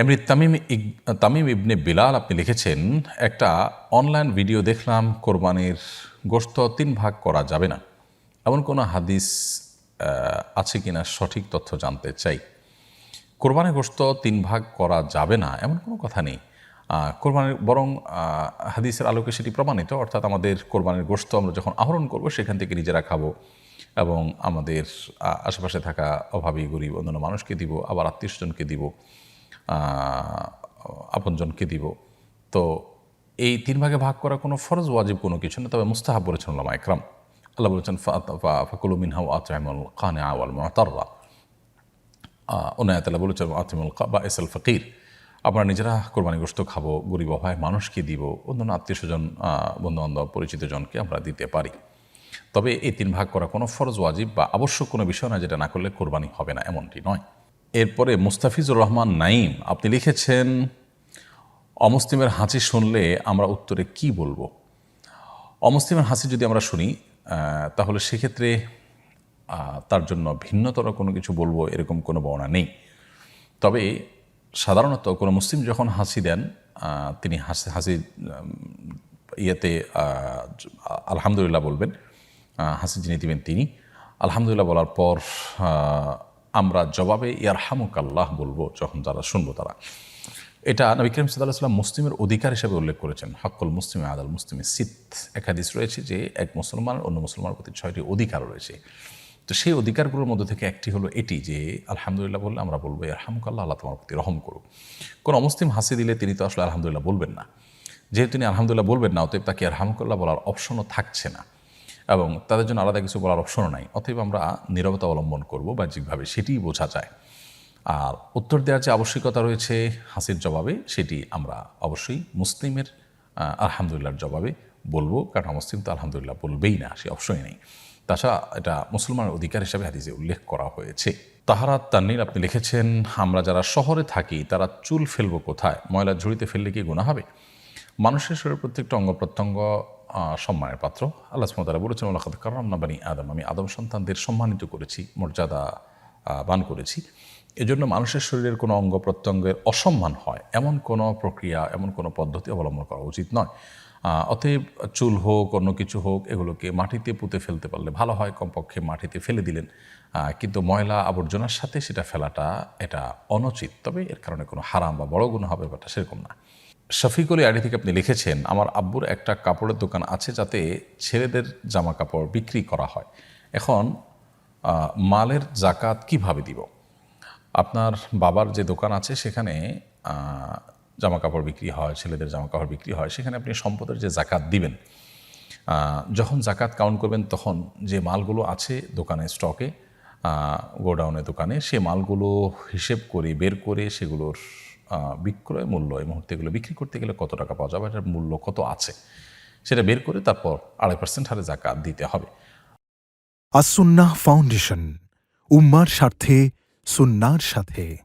এমনি তামিম তামিম ইবনে বিলাল আপনি লিখেছেন, একটা অনলাইন ভিডিও দেখলাম, কোরবানির গোশত তিন ভাগ করা যাবে না। এমন কোনো হাদিস আছে কি না সঠিক তথ্য জানতে চাই। কোরবানির গোশত তিন ভাগ করা যাবে না, এমন কোনো কথা নেই। কোরবানির, বরং হাদিসের আলোকে সেটি প্রমাণিত, অর্থাৎ আমাদের কোরবানির গোশত আমরা যখন আহরণ করব, সেখান থেকে নিজেরা খাব এবং আমাদের আশেপাশে থাকা অভাবী, গরিব, অন্যান্য মানুষকে দিব, আবার আত্মীয় স্বজনকে দিব। আপনজনকে দিব। তো এই তিন ভাগে ভাগ করা কোনো ফরজ, ওয়াজিব কোনো কিছু না, তবে মুস্তাহাব বলেছেন ওলামা একরাম। আল্লাহ বলেছেন ফাকুলু মিনহা আতআমুল কানে আওয়াল মুতাররা। ওনায়াতালা বলেছেন আতিমুল বা এস আল ফকির। আমরা নিজেরা কোরবানি গোস্ত খাব, গরিব অভায় মানুষকে দিব, অন্যান্য আত্মীয় স্বজন বন্ধু বান্ধব পরিচিত জনকে আমরা দিতে পারি। তবে এই তিন ভাগ করা কোনো ফরজ, ওয়াজিব বা আবশ্যক কোনো বিষয় না, যেটা না করলে কোরবানি হবে না, এমনটি নয়। এরপরে মুস্তাফিজুর রহমান নাইম আপনি লিখেছেন, অমুসলিমের হাঁচি শুনলে আমরা উত্তরে কি বলব? অমুসলিমের হাসি যদি আমরা শুনি তাহলে সেক্ষেত্রে তার জন্য ভিন্নতর কোনো কিছু বলব এরকম কোনো বর্ণনা নেই। তবে সাধারণত কোনো মুসলিম যখন হাসি দেন তিনি হাসি হাসি ইয়েতে আলহামদুলিল্লাহ বলবেন হাসি যিনি দিবেন তিনি। আলহামদুলিল্লাহ বলার পর আমরা জবাবে ইয়ার হামুক আল্লাহ বলব, যখন যারা শুনব তারা। এটা নবী করিম সাল্লাহ সাল্লাম মুসলিমের অধিকার হিসেবে উল্লেখ করেছেন। হকুল মুসলিমে আদাল মুসলিমে সিত। এক হাদিস রয়েছে যে, এক মুসলমান অন্য মুসলমানের প্রতি ছয়টি অধিকার রয়েছে। তো সেই অধিকারগুলোর মধ্যে থেকে একটি হলো এটি যে, আলহামদুলিল্লাহ বললে আমরা বলব আলহামুকাল্লাহ আল্লাহ তোমার প্রতি রহম করুক। কোনো অমুসলিম হাসি দিলে তিনি তো আসলে আলহামদুলিল্লাহ বলবেন না। যেহেতু তিনি আলহামদুলিল্লাহ বলবেন না, অতএব তাকে আর আলহামুকাল্লাহ বলার অপশনও থাকছে না। এবং তাদের জন্য আলাদা কিছু বলার অপশনও নাই। অতএব আমরা নীরবতা অবলম্বন করব, বাহ্যিকভাবে সেটিই বোঝা যায়। আর উত্তর দেওয়ার যে আবশ্যিকতা রয়েছে হাসির জবাবে, সেটি আমরা অবশ্যই মুসলিমের আলহামদুলিল্লাহর জবাবে বলব। কারণ মুসলিম তো আলহামদুলিল্লাহ বলবেই না, সে অবশ্যই নেই। তাছাড়া এটা মুসলমানের অধিকার হিসাবে হাদিসে উল্লেখ করা হয়েছে। তাহারা তান্নির আপনি লিখেছেন, আমরা যারা শহরে থাকি, তারা চুল ফেলব কোথায়? ময়লা ঝুড়িতে ফেললে কি গুণা হবে? মানুষের শরীরের প্রত্যেকটা অঙ্গ প্রত্যঙ্গ সম্মানের পাত্র। আল্লাহ সুমতারা বলেছেন আল্লাহ কারাম না বানি আদম। আমি আদম সন্তানদের সম্মানিত করেছি, মর্যাদা বান করেছি। এজন্য মানুষের শরীরের কোনো অঙ্গ প্রত্যঙ্গের অসম্মান হয়, এমন কোনো প্রক্রিয়া, এমন কোনো পদ্ধতি অবলম্বন করা উচিত নয়। অতএব চুল হোক, অন্য কিছু হোক, এগুলোকে মাটিতে পুঁতে ফেলতে পারলে ভালো হয়, কমপক্ষে মাটিতে ফেলে দিলেন। কিন্তু ময়লা আবর্জনার সাথে সেটা ফেলাটা এটা অনুচিত, তবে এর কারণে কোনো হারাম বা বড় গুণ হবে ব্যাপারটা সেরকম না। শফিকুল আইডি থেকে আপনি লিখেছেন, আমার আব্বুর একটা কাপড়ের দোকান আছে যাতে ছেলেদের জামা কাপড় বিক্রি করা হয়। এখন মালের জাকাত কীভাবে দিব? আপনার বাবার যে দোকান আছে সেখানে জামা কাপড় বিক্রি হয়, ছেলেদের জামা কাপড় বিক্রি হয়, সেখানে আপনি সম্পদের যে জাকাত দিবেন যখন জাকাত কাউন্ট করবেন তখন যে মালগুলো আছে দোকানে স্টকে গোডাউনের দোকানে, সে মালগুলো হিসেব করে, বের করে সেগুলোর বিক্রয় মূল্য এই মুহূর্তে এগুলো বিক্রি করতে গেলে কত টাকা পাওয়া যাবে? এটার মূল্য কত আছে? সেটা বের করে তারপর আড়াই পার্সেন্ট হারে জাকাত দিতে হবে। আসুন্না ফাউন্ডেশন, উম্মার স্বার্থে, সুন্নার সাথে।